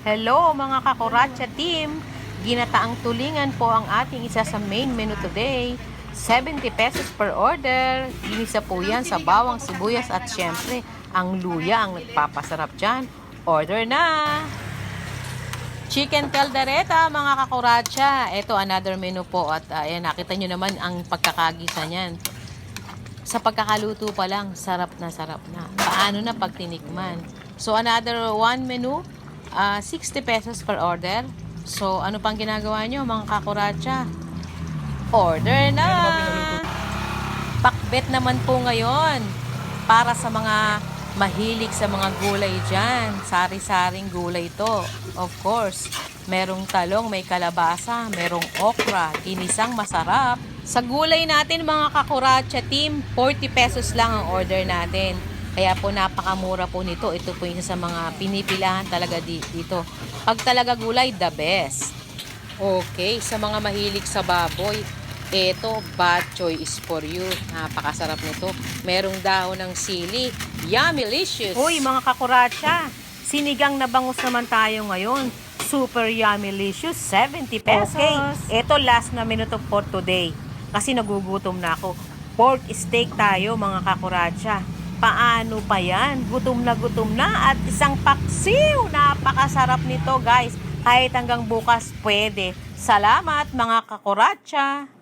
Hello mga kakuratsa team! Ginataang tulingan po ang ating isa sa main menu today. 70 pesos per order. Ginisa po yan sa bawang sibuyas at syempre, ang luya ang nagpapasarap dyan. Order na! Chicken caldereta mga kakuratsa. Ito another menu po at uh, ayan, nakita nyo naman ang pagkakagisa niyan. Sa pagkakaluto pa lang, sarap na sarap na. Paano na pag tinikman? So another one menu, ah, 60 pesos per order. So ano pang ginagawa nyo mga kakuratsa? Order na! Pakbet naman po ngayon para sa mga mahilig sa mga gulay dyan. Sari-saring gulay to. Of course, merong talong, may kalabasa, merong okra, ginisang masarap. Sa gulay natin mga kakuratsa team, 40 pesos lang ang order natin. Kaya po napakamura po nito. Ito po isa sa mga pinipilahan talaga di- dito. Pag talaga gulay, the best. Okay, sa mga mahilig sa baboy, ito, bad choice for you. Napakasarap nito. Merong dahon ng sili. Yummylicious! Uy, mga kakuratsa, sinigang na bangus naman tayo ngayon. Super yummylicious, 70 pesos. Okay, ito last na minuto for today. Kasi nagugutom na ako. Pork steak tayo, mga kakuratsa. Paano pa yan? Gutom na gutom na at isang paksiw. Napakasarap nito, guys. Kahit hanggang bukas pwede. Salamat, mga kakuratsa.